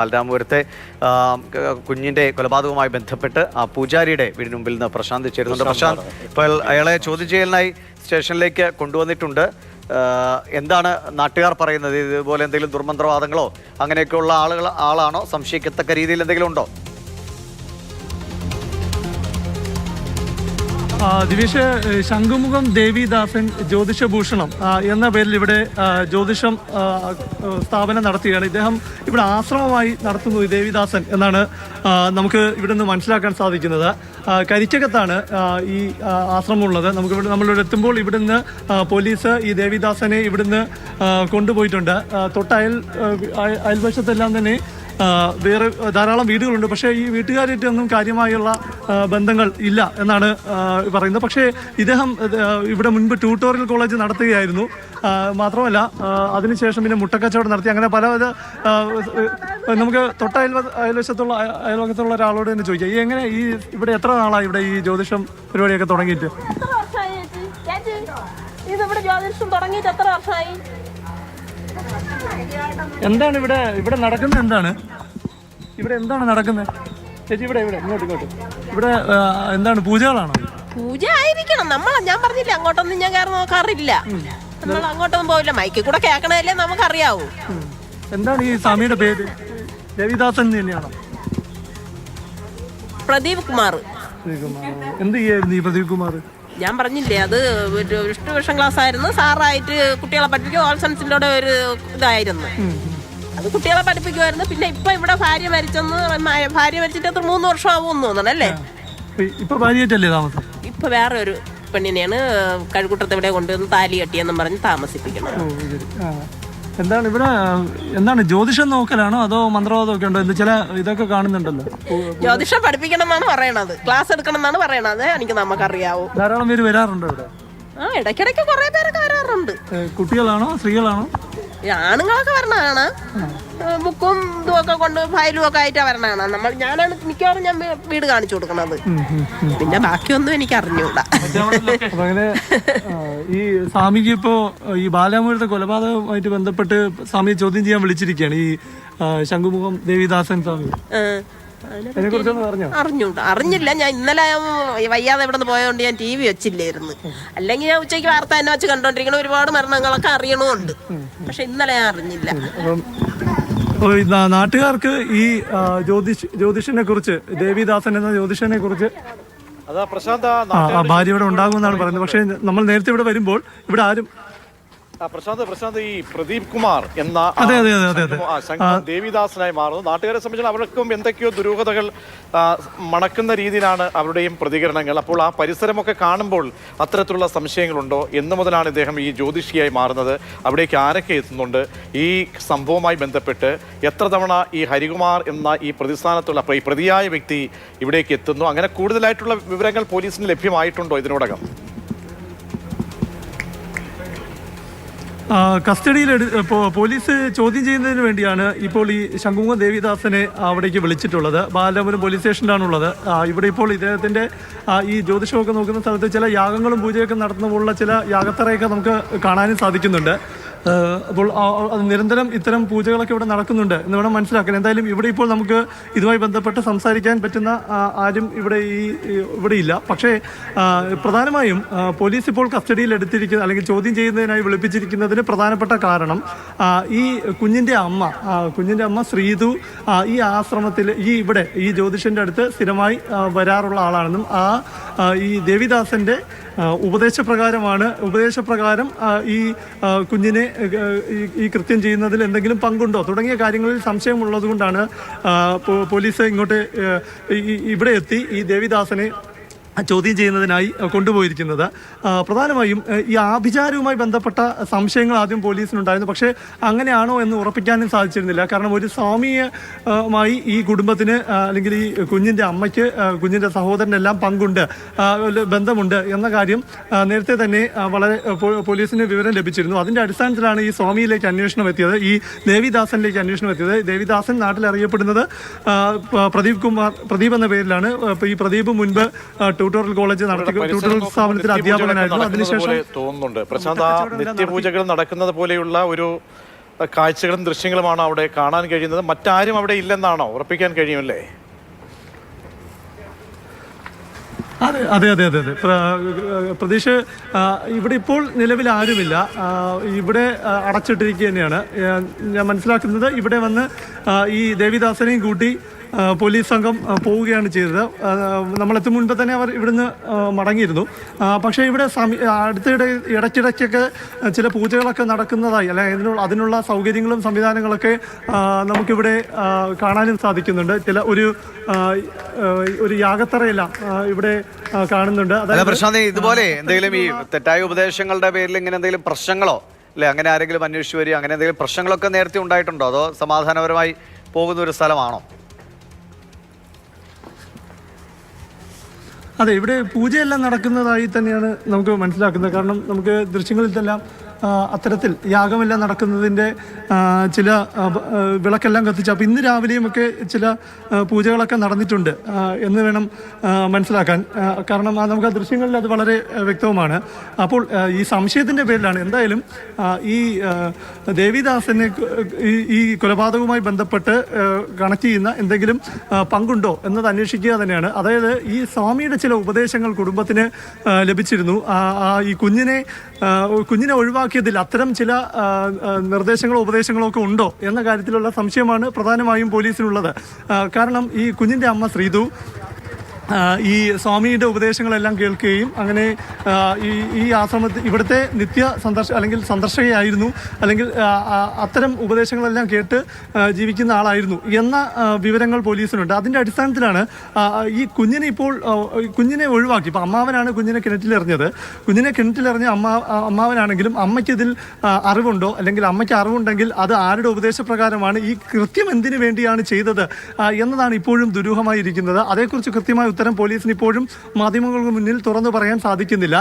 ബാലരാമപുരത്തെ കുഞ്ഞിന്റെ കൊലപാതകവുമായി ബന്ധപ്പെട്ട് ആ പൂജാരിയുടെ വീടിന് മുമ്പിൽ നിന്ന് പ്രശാന്ത് ചേരുന്നുണ്ട്. പ്രശാന്ത് ഇപ്പോൾ അയാളെ ചോദ്യം ചെയ്യലിനായി സ്റ്റേഷനിലേക്ക് കൊണ്ടുവന്നിട്ടുണ്ട്. എന്താണ് നാട്ടുകാർ പറയുന്നത്? ഇതുപോലെ എന്തെങ്കിലും ദുർമന്ത്രവാദങ്ങളോ അങ്ങനെയൊക്കെയുള്ള ആളുകൾ ആളാണോ? സംശയിക്കത്തക്ക രീതിയിൽ എന്തെങ്കിലും ഉണ്ടോ? ദിവേഷ് ശംഖുമുഖം ദേവിദാസൻ ജ്യോതിഷഭൂഷണം എന്ന പേരിൽ ഇവിടെ ജ്യോതിഷം സ്ഥാപനം നടത്തുകയാണ് ഇദ്ദേഹം ഇവിടെ ആശ്രമമായി നടത്തുന്നു ദേവിദാസൻ എന്നാണ് നമുക്ക് ഇവിടെ നിന്ന് മനസ്സിലാക്കാൻ സാധിക്കുന്നത്. കരിച്ചകത്താണ് ഈ ആശ്രമമുള്ളത്. നമുക്ക് ഇവിടെ നമ്മളിവിടെ എത്തുമ്പോൾ ഇവിടുന്ന് പോലീസ് ഈ ദേവിദാസനെ ഇവിടുന്ന് കൊണ്ടുപോയിട്ടുണ്ട്. തൊട്ടയൽ അയൽവശത്തെല്ലാം തന്നെ വേറെ ധാരാളം വീടുകളുണ്ട്. പക്ഷേ ഈ വീട്ടുകാരായിട്ടൊന്നും കാര്യമായുള്ള ബന്ധങ്ങൾ ഇല്ല എന്നാണ് പറയുന്നത്. പക്ഷേ ഇദ്ദേഹം ഇവിടെ മുൻപ് ട്യൂട്ടോറിയൽ കോളേജ് നടത്തുകയായിരുന്നു. മാത്രമല്ല അതിനുശേഷം പിന്നെ മുട്ടക്കച്ചവടം നടത്തി. അങ്ങനെ പല പല നമുക്ക് തൊട്ട അയൽവ അയൽവശത്തുള്ള അയ- അയൽവക്കത്തുള്ള ഒരാളോട് തന്നെ ചോദിക്കാം. ഈ എങ്ങനെ ഈ ഇവിടെ എത്ര നാളായി ഇവിടെ ഈ ജ്യോതിഷം പരിപാടിയൊക്കെ തുടങ്ങിയിട്ട്? ഇത് ഇവിടെ ജ്യോതിഷം തുടങ്ങിയിട്ട് എത്ര വർഷമായി? എന്താണ് ഇവിടെ ഇവിടെ നടക്കുന്നത് എന്താണ്? ഇവിടെ എന്താണ് നടക്കുന്നത്? ചേച്ചി ഇവിടെ ഇവിടെ ഇങ്ങോട്ട് ഇങ്ങോട്ട്. ഇവിടെ എന്താണ് പൂജകളാണോ? പൂജ ആയിരിക്കണം. നമ്മൾ ഞാൻ പറഞ്ഞില്ല അങ്ങോട്ടൊന്നും ഞാൻ കയറി നോക്കാറില്ല. നമ്മൾ അങ്ങോട്ടൊന്നും പോവില്ല. മൈക്കിൽ കൂടെ കേൾക്കണതല്ലേ നമുക്കറിയാവൂ. എന്താണ് ഈ സ്വാമിയുടെ പേര്? രവിദാസൻ തന്നെയാണോ? പ്രദീപ് കുമാർ. പ്രദീപ് കുമാർ. എന്ത് ചെയ്യായിരുന്നു ഈ പ്രദീപ് കുമാർ? ഞാൻ പറഞ്ഞില്ലേ അത് ഒരു വിഷ്ണുവിഷം ക്ലാസ് ആയിരുന്നു സാറായിട്ട് കുട്ടികളെ പഠിപ്പിക്കും ഓൾ ഓൾസൺസിലൂടെ ഒരു ഇതായിരുന്നു. അത് കുട്ടികളെ പഠിപ്പിക്കുമായിരുന്നു. പിന്നെ ഇപ്പൊ ഇവിടെ ഭാര്യ മരിച്ചെന്ന് മ- ഭാര്യ മരിച്ചിട്ട് എത്ര മൂന്ന് വർഷം ആവുമെന്ന് തോന്നണം അല്ലേ ഇപ്പൊ ഭാര്യയായിട്ടല്ലേ താമസം? ഇപ്പൊ വേറെ ഒരു പെണ്ണിനെയാണ് കഴുകുട്ടത്തെ ഇവിടെ കൊണ്ടുവന്ന് താലി കെട്ടിയെന്നും പറഞ്ഞ് താമസിപ്പിക്കണം ഓ, ശരി. ആ. എന്താണ് ഇവിടെ എന്താണ് ജ്യോതിഷം നോക്കലാണോ അതോ മന്ത്രവാദം ഒക്കെ ഉണ്ടോ? എന്ത് ചില ഇതൊക്കെ കാണുന്നുണ്ടല്ലോ. ജ്യോതിഷം പഠിപ്പിക്കണം എന്നാണ് പറയണത്. ക്ലാസ് എടുക്കണം എന്നാണ് പറയണത്. എനിക്ക് നമുക്കറിയാവൂ. ധാരാളം പേര് വരാറുണ്ടോ ഇവിടെ? ആ ഇടയ്ക്കിടയ്ക്ക് കുറെ പേരൊക്കെ വരാറുണ്ട്. ഏ, കുട്ടികളാണോ സ്ത്രീകളാണോ? ഈ ആണുങ്ങളൊക്കെ വരണതാണ് ബുക്കും ഇതും ഒക്കെ കൊണ്ട് ഫയലും ഒക്കെ ആയിട്ടാ വരണതാണ്. നമ്മൾ ഞാനാണ് മിക്കവാറും ഞാൻ വീട് കാണിച്ചു കൊടുക്കണത്. പിന്നെ ബാക്കിയൊന്നും എനിക്ക് അറിഞ്ഞൂടാ. അങ്ങനെ ഈ സ്വാമിക്ക് ഇപ്പോ ഈ ബാലാമൂരത്തെ കൊലപാതകമായിട്ട് ബന്ധപ്പെട്ട് സ്വാമിയെ ചോദ്യം ചെയ്യാൻ വിളിച്ചിരിക്കുകയാണ് ഈ ശംഖുമുഖം ദേവിദാസൻ സ്വാമി. അറിഞ്ഞൂടാ അറിഞ്ഞില്ല. ഞാൻ ഇന്നലെ വയ്യാതെ ഇവിടെ നിന്ന് പോയതുകൊണ്ട് ഞാൻ ടി വി വെച്ചില്ലായിരുന്നു അല്ലെങ്കിൽ ഞാൻ ഉച്ചയ്ക്ക് വാർത്ത തന്നെ വെച്ച് കണ്ടോണ്ടിരിക്കണ ഒരുപാട് മരണങ്ങളൊക്കെ അറിയണമുണ്ട് പക്ഷെ ഇന്നലെ ഞാൻ അറിഞ്ഞില്ല. നാട്ടുകാർക്ക് ഈ ജ്യോതിഷ് ജ്യോതിഷനെ കുറിച്ച് ദേവിദാസൻ എന്ന ജ്യോതിഷനെ കുറിച്ച് അതാ പ്രശാന്ത് ആ ആ, ആ ഭാര്യ ഇവിടെ ഉണ്ടാകുമെന്നാണ് പറയുന്നത്. പക്ഷേ നമ്മൾ നേരത്തെ ഇവിടെ വരുമ്പോൾ ഇവിടെ ആരും പ്രശാന്ത് പ്രശാന്ത് ഈ പ്രദീപ് കുമാർ എന്ന അതെ, അതെ, അതെ, അതെ, ദേവിദാസനായി മാറുന്നു. നാട്ടുകാരെ സംബന്ധിച്ച് അവർക്കും എന്തൊക്കെയോ ദുരൂഹതകൾ മണക്കുന്ന രീതിയിലാണ് അവരുടെയും പ്രതികരണങ്ങൾ. അപ്പോൾ ആ പരിസരമൊക്കെ കാണുമ്പോൾ അത്തരത്തിലുള്ള സംശയങ്ങളുണ്ടോ? എന്ന് മുതലാണ് ഇദ്ദേഹം ഈ ജ്യോതിഷിയായി മാറുന്നത്. അവിടേക്ക് ആരൊക്കെ എത്തുന്നുണ്ട്? ഈ സംഭവവുമായി ബന്ധപ്പെട്ട് എത്ര തവണ ഈ ഹരികുമാർ എന്ന ഈ പ്രതിസ്ഥാനത്തുള്ള ഈ പ്രതിയായ വ്യക്തി ഇവിടേക്ക് എത്തുന്നു? അങ്ങനെ കൂടുതലായിട്ടുള്ള വിവരങ്ങൾ പോലീസിന് ലഭ്യമായിട്ടുണ്ടോ ഇതിനോടകം? കസ്റ്റഡിയിൽ പോലീസ് ചോദ്യം ചെയ്യുന്നതിന് വേണ്ടിയാണ് ഇപ്പോൾ ഈ ശംഖുമുഖ ദേവിദാസനെ അവിടേക്ക് വിളിച്ചിട്ടുള്ളത്. ബാലപുരം പോലീസ് സ്റ്റേഷനിലാണുള്ളത്. ഇവിടെ ഇപ്പോൾ ഇദ്ദേഹത്തിന്റെ ഈ ജ്യോതിഷമൊക്കെ നോക്കുന്ന സ്ഥലത്ത് ചില യാഗങ്ങളും പൂജയൊക്കെ നടത്തുന്ന പോലുള്ള ചില യാഗത്തറയൊക്കെ നമുക്ക് കാണാനും സാധിക്കുന്നുണ്ട്. അപ്പോൾ നിരന്തരം ഇത്തരം പൂജകളൊക്കെ ഇവിടെ നടക്കുന്നുണ്ട് എന്ന് വേണം മനസ്സിലാക്കാൻ. എന്തായാലും ഇവിടെ ഇപ്പോൾ നമുക്ക് ഇതുമായി ബന്ധപ്പെട്ട് സംസാരിക്കാൻ പറ്റുന്ന ആരും ഇവിടെ ഈ ഇവിടെ ഇല്ല. പക്ഷേ പ്രധാനമായും പോലീസ് ഇപ്പോൾ കസ്റ്റഡിയിൽ എടുത്തിരിക്കുന്ന അല്ലെങ്കിൽ ചോദ്യം ചെയ്യുന്നതിനായി വിളിപ്പിച്ചിരിക്കുന്നതിന് പ്രധാനപ്പെട്ട കാരണം ഈ കുഞ്ഞിന്റെ അമ്മ കുഞ്ഞിന്റെ അമ്മ ശ്രീതു ഈ ആശ്രമത്തിൽ ഈ ഇവിടെ ഈ ജ്യോതിഷന്റെ അടുത്ത് സ്ഥിരമായി വരാറുള്ള ആളാണെന്നും ആ ഈ ദേവിദാസന്റെ ഉപദേശപ്രകാരമാണ് ഉപദേശപ്രകാരം ഈ കുഞ്ഞിനെ ഈ- കൃത്യം ചെയ്യുന്നതിൽ എന്തെങ്കിലും പങ്കുണ്ടോ? തുടങ്ങിയ കാര്യങ്ങളിൽ സംശയമുള്ളതുകൊണ്ടാണ് പോലീസ് ഇങ്ങോട്ട് ഇവിടെ എത്തി ഈ ദേവിദാസനെ ചോദ്യം ചെയ്യുന്നതിനായി കൊണ്ടുപോയിരിക്കുന്നത്. പ്രധാനമായും ഈ ആഭിചാരവുമായി ബന്ധപ്പെട്ട സംശയങ്ങൾ ആദ്യം പോലീസിനുണ്ടായിരുന്നു. പക്ഷേ അങ്ങനെയാണോ എന്ന് ഉറപ്പിക്കാനും സാധിച്ചിരുന്നില്ല. കാരണം ഒരു സ്വാമിയുമായി ഈ കുടുംബത്തിന് അല്ലെങ്കിൽ ഈ കുഞ്ഞിന്റെ അമ്മയ്ക്ക് കുഞ്ഞിന്റെ സഹോദരനെല്ലാം പങ്കുണ്ട് ബന്ധമുണ്ട് എന്ന കാര്യം നേരത്തെ തന്നെ വളരെ പോലീസിന് വിവരം ലഭിച്ചിരുന്നു. അതിന്റെ അടിസ്ഥാനത്തിലാണ് ഈ സ്വാമിയിലേക്ക് അന്വേഷണം എത്തിയത്. ഈ ദേവിദാസനിലേക്ക് അന്വേഷണം എത്തിയത്. ദേവിദാസൻ നാട്ടിൽ അറിയപ്പെടുന്നത് പ്രദീപ് കുമാർ പ്രദീപ് എന്ന പേരിലാണ്. ഈ പ്രദീപ് മുൻപ് ട്യൂട്ടോറിയൽ കോളേജ് നടത്തി ട്യൂട്ടോറിയൽ സ്ഥാപനത്തിൽ അധ്യാപകനായിരുന്നു. അതിനുശേഷം തോന്നുന്നുണ്ട്. പ്രശാന്ത് ആ നിത്യപൂജകൾ നടക്കുന്നത് പോലെയുള്ള ഒരു കാഴ്ചകളും ദൃശ്യങ്ങളുമാണ് അവിടെ കാണാൻ കഴിയുന്നത്. മറ്റാരും അവിടെ ഇല്ലെന്നാണോ? ഉറപ്പിക്കാൻ കഴിയുമല്ലേ? അതെ അതെ അതെ അതെ അതെ. പ്രതീക്ഷ ഇവിടെ ഇപ്പോൾ നിലവിൽ ആരുമില്ല. ഇവിടെ അടച്ചിട്ടിരിക്കുക തന്നെയാണ് ഞാൻ മനസ്സിലാക്കുന്നത് ഇവിടെ വന്ന് ഈ ദേവിദാസനെയും കൂട്ടി പോലീസ് സംഘം പോവുകയാണ് ചെയ്തത്. നമ്മളെത്തും മുൻപ് തന്നെ അവർ ഇവിടുന്ന് മടങ്ങിയിരുന്നു. പക്ഷേ ഇവിടെ സമീ അടുത്തിടെ ഇടയ്ക്കിടയ്ക്കൊക്കെ ചില പൂജകളൊക്കെ നടക്കുന്നതായി അല്ലെ അതിനുള്ള അതിനുള്ള സൗകര്യങ്ങളും സംവിധാനങ്ങളൊക്കെ നമുക്കിവിടെ കാണാനും സാധിക്കുന്നുണ്ട്. ചില ഒരു ഒരു യാഗത്തറയെല്ലാം ഇവിടെ കാണുന്നുണ്ട്. അതായത് പ്രശാന്ത് ഇതുപോലെ എന്തെങ്കിലും ഈ തെറ്റായ ഉപദേശങ്ങളുടെ പേരിൽ ഇങ്ങനെ എന്തെങ്കിലും പ്രശ്നങ്ങളോ അല്ലെ അങ്ങനെ ആരെങ്കിലും അന്വേഷിച്ചു വരിക അങ്ങനെ എന്തെങ്കിലും പ്രശ്നങ്ങളൊക്കെ നേരത്തെ ഉണ്ടായിട്ടുണ്ടോ? അതോ സമാധാനപരമായി പോകുന്ന ഒരു സ്ഥലമാണോ? അതെ ഇവിടെ പൂജയെല്ലാം നടക്കുന്നതായി തന്നെയാണ് നമുക്ക് മനസ്സിലാക്കുന്നത്. കാരണം നമുക്ക് ദൃശ്യങ്ങളിൽ ആ, അത്തരത്തിൽ യാഗമെല്ലാം നടക്കുന്നതിന്റെ ചില വിളക്കെല്ലാം കത്തിച്ച് അപ്പോൾ ഇന്ന് രാവിലെയും ഒക്കെ ചില പൂജകളൊക്കെ നടന്നിട്ടുണ്ട് എന്ന് വേണം മനസ്സിലാക്കാൻ. കാരണം നമുക്ക് ആ ദൃശ്യങ്ങളിൽ അത് വളരെ വ്യക്തവുമാണ്. അപ്പോൾ ഈ സംശയത്തിന്റെ പേരിലാണ് എന്തായാലും ഈ ദേവിദാസനെ ഈ കൊലപാതകവുമായി ബന്ധപ്പെട്ട് കണക്ട് ചെയ്യുന്ന എന്തെങ്കിലും പങ്കുണ്ടോ എന്നത് അന്വേഷിക്കുക തന്നെയാണ്. അതായത് ഈ സ്വാമിയുടെ ചില ഉപദേശങ്ങൾ കുടുംബത്തിന് ലഭിച്ചിരുന്നു. ഈ കുഞ്ഞിനെ കുഞ്ഞിനെ കുഞ്ഞിനെ ഒഴിവാക്കിയതിൽ അത്തരം ചില നിർദ്ദേശങ്ങളോ ഉപദേശങ്ങളോ ഒക്കെ ഉണ്ടോ എന്ന കാര്യത്തിലുള്ള സംശയമാണ് പ്രധാനമായും പോലീസിനുള്ളത്. കാരണം ഈ കുഞ്ഞിന്റെ അമ്മ ശ്രീതു ഈ സ്വാമിയുടെ ഉപദേശങ്ങളെല്ലാം കേൾക്കുകയും അങ്ങനെ ഈ ഈ ആശ്രമത്തിൽ ഇവിടുത്തെ നിത്യ സന്ദർശ അല്ലെങ്കിൽ സന്ദർശകയായിരുന്നു അല്ലെങ്കിൽ അത്തരം ഉപദേശങ്ങളെല്ലാം കേട്ട് ജീവിക്കുന്ന ആളായിരുന്നു എന്ന വിവരങ്ങൾ പോലീസിനുണ്ട്. അതിന്റെ അടിസ്ഥാനത്തിലാണ് ഈ കുഞ്ഞിനെ ഇപ്പോൾ കുഞ്ഞിനെ ഒഴിവാക്കി. ഇപ്പം അമ്മാവനാണ് കുഞ്ഞിനെ കിണറ്റിലെറിഞ്ഞത്. കുഞ്ഞിനെ കിണറ്റിലെറിഞ്ഞ അമ്മ അമ്മാവനാണെങ്കിലും അമ്മയ്ക്ക് ഇതിൽ അറിവുണ്ടോ? അല്ലെങ്കിൽ അമ്മയ്ക്ക് അറിവുണ്ടെങ്കിൽ അത് ആരുടെ ഉപദേശപ്രകാരമാണ്? ഈ കൃത്യം എന്തിനു വേണ്ടിയാണ് ചെയ്തത് എന്നതാണ് ഇപ്പോഴും ദുരൂഹമായിരിക്കുന്നത്. അതേക്കുറിച്ച് കൃത്യമായ ഉത്തരം പോലീസിന് ഇപ്പോഴും മാധ്യമങ്ങൾക്ക് മുന്നിൽ തുറന്നു പറയാൻ സാധിക്കുന്നില്ല.